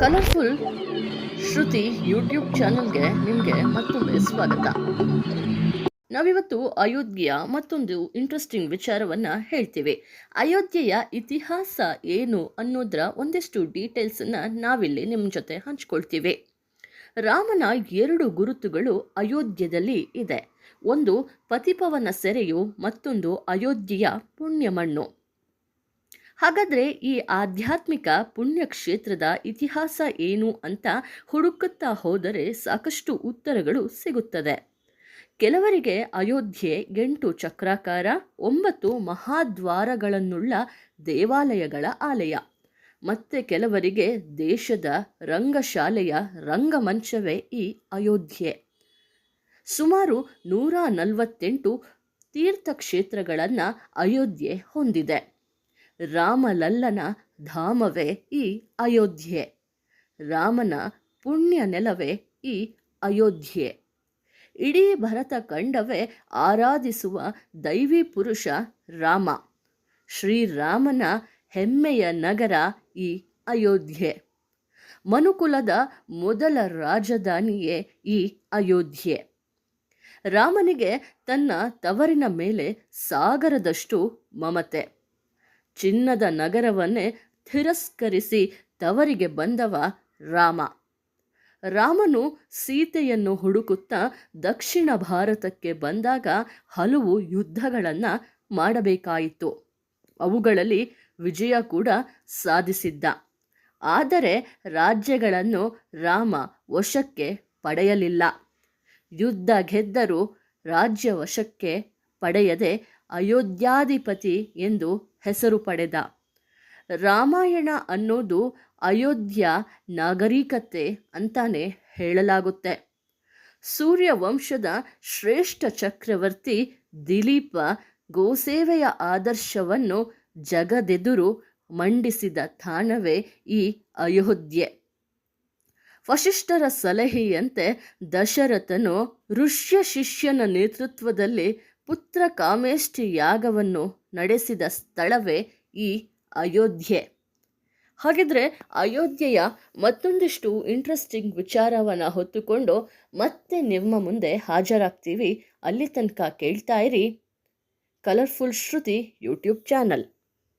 Colourful ಶ್ರುತಿ YouTube ಚಾನಲ್ಗೆ ನಿಮಗೆ ಮತ್ತೊಮ್ಮೆ ಸ್ವಾಗತ. ನಾವಿವತ್ತು ಅಯೋಧ್ಯೆಯ ಮತ್ತೊಂದು ಇಂಟ್ರೆಸ್ಟಿಂಗ್ ವಿಚಾರವನ್ನು ಹೇಳ್ತೀವಿ. ಅಯೋಧ್ಯೆಯ ಇತಿಹಾಸ ಏನು ಅನ್ನೋದರ ಒಂದಿಷ್ಟು ಡೀಟೇಲ್ಸನ್ನು ನಾವಿಲ್ಲಿ ನಿಮ್ಮ ಜೊತೆ ಹಂಚ್ಕೊಳ್ತೀವಿ. ರಾಮನ ಎರಡು ಗುರುತುಗಳು ಅಯೋಧ್ಯದಲ್ಲಿ ಇದೆ. ಒಂದು ಪತಿಪವನ ಸೆರೆಯು, ಮತ್ತೊಂದು ಅಯೋಧ್ಯೆಯ ಪುಣ್ಯಮಣ್ಣು. ಹಾಗಾದರೆ ಈ ಆಧ್ಯಾತ್ಮಿಕ ಪುಣ್ಯಕ್ಷೇತ್ರದ ಇತಿಹಾಸ ಏನು ಅಂತ ಹುಡುಕುತ್ತಾ ಹೋದರೆ ಸಾಕಷ್ಟು ಉತ್ತರಗಳು ಸಿಗುತ್ತದೆ. ಕೆಲವರಿಗೆ ಅಯೋಧ್ಯೆ ಎಂಟು ಚಕ್ರಾಕಾರ, ಒಂಬತ್ತು ಮಹಾದ್ವಾರಗಳನ್ನುಳ್ಳ ದೇವಾಲಯಗಳ ಆಲಯ. ಮತ್ತೆ ಕೆಲವರಿಗೆ ದೇಶದ ರಂಗಶಾಲೆಯ ರಂಗಮಂಚವೇ ಈ ಅಯೋಧ್ಯೆ. ಸುಮಾರು ನೂರ ನಲವತ್ತೆಂಟು ತೀರ್ಥಕ್ಷೇತ್ರಗಳನ್ನು ಅಯೋಧ್ಯೆ ಹೊಂದಿದೆ. ರಾಮಲಲ್ಲನ ಧಾಮವೇ ಈ ಅಯೋಧ್ಯೆ. ರಾಮನ ಪುಣ್ಯ ನೆಲವೇ ಈ ಅಯೋಧ್ಯೆ. ಇಡೀ ಭರತ ಕಂಡವೇ ಆರಾಧಿಸುವ ದೈವಿ ಪುರುಷ ರಾಮ. ಶ್ರೀರಾಮನ ಹೆಮ್ಮೆಯ ನಗರ ಈ ಅಯೋಧ್ಯೆ. ಮನುಕುಲದ ಮೊದಲ ರಾಜಧಾನಿಯೇ ಈ ಅಯೋಧ್ಯೆ. ರಾಮನಿಗೆ ತನ್ನ ತವರಿನ ಮೇಲೆ ಸಾಗರದಷ್ಟು ಮಮತೆ. ಚಿನ್ನದ ನಗರವನ್ನೇ ತಿರಸ್ಕರಿಸಿ ತವರಿಗೆ ಬಂದವ ರಾಮ. ರಾಮನು ಸೀತೆಯನ್ನು ಹುಡುಕುತ್ತಾ ದಕ್ಷಿಣ ಭಾರತಕ್ಕೆ ಬಂದಾಗ ಹಲವು ಯುದ್ಧಗಳನ್ನು ಮಾಡಬೇಕಾಯಿತು. ಅವುಗಳಲ್ಲಿ ವಿಜಯ ಕೂಡ ಸಾಧಿಸಿದ್ದ. ಆದರೆ ರಾಜ್ಯಗಳನ್ನು ರಾಮ ವಶಕ್ಕೆ ಪಡೆಯಲಿಲ್ಲ. ಯುದ್ಧ ಗೆದ್ದರೂ ರಾಜ್ಯ ವಶಕ್ಕೆ ಪಡೆಯದೆ ಅಯೋಧ್ಯಾಧಿಪತಿ ಎಂದು ಹೆಸರು ಪಡೆದ. ರಾಮಾಯಣ ಅನ್ನೋದು ಅಯೋಧ್ಯ ನಾಗರಿಕತೆ ಅಂತಾನೆ ಹೇಳಲಾಗುತ್ತೆ. ಸೂರ್ಯ ವಂಶದ ಶ್ರೇಷ್ಠ ಚಕ್ರವರ್ತಿ ದಿಲೀಪ ಗೋಸೇವೆಯ ಆದರ್ಶವನ್ನು ಜಗದೆದುರು ಮಂಡಿಸಿದ ತಾಣವೇ ಈ ಅಯೋಧ್ಯೆ. ವಶಿಷ್ಠರ ಸಲಹೆಯಂತೆ ದಶರಥನು ಋಷ್ಯ ಶಿಷ್ಯನ ನೇತೃತ್ವದಲ್ಲಿ ಪುತ್ರ ಕಾಮೇಷ್ಠಿ ಯಾಗವನ್ನು ನಡೆಸಿದ ಸ್ಥಳವೇ ಈ ಅಯೋಧ್ಯೆ. ಹಾಗಿದ್ರೆ ಅಯೋಧ್ಯೆಯ ಮತ್ತೊಂದಿಷ್ಟು ಇಂಟ್ರೆಸ್ಟಿಂಗ್ ವಿಚಾರವನ್ನು ಹೊತ್ತುಕೊಂಡು ಮತ್ತೆ ನಿಮ್ಮ ಮುಂದೆ ಹಾಜರಾಗ್ತೀವಿ. ಅಲ್ಲಿ ತನಕ ಕೇಳ್ತಾ ಇರಿ. ಕಲರ್ಫುಲ್ ಶ್ರುತಿ ಯೂಟ್ಯೂಬ್ ಚಾನಲ್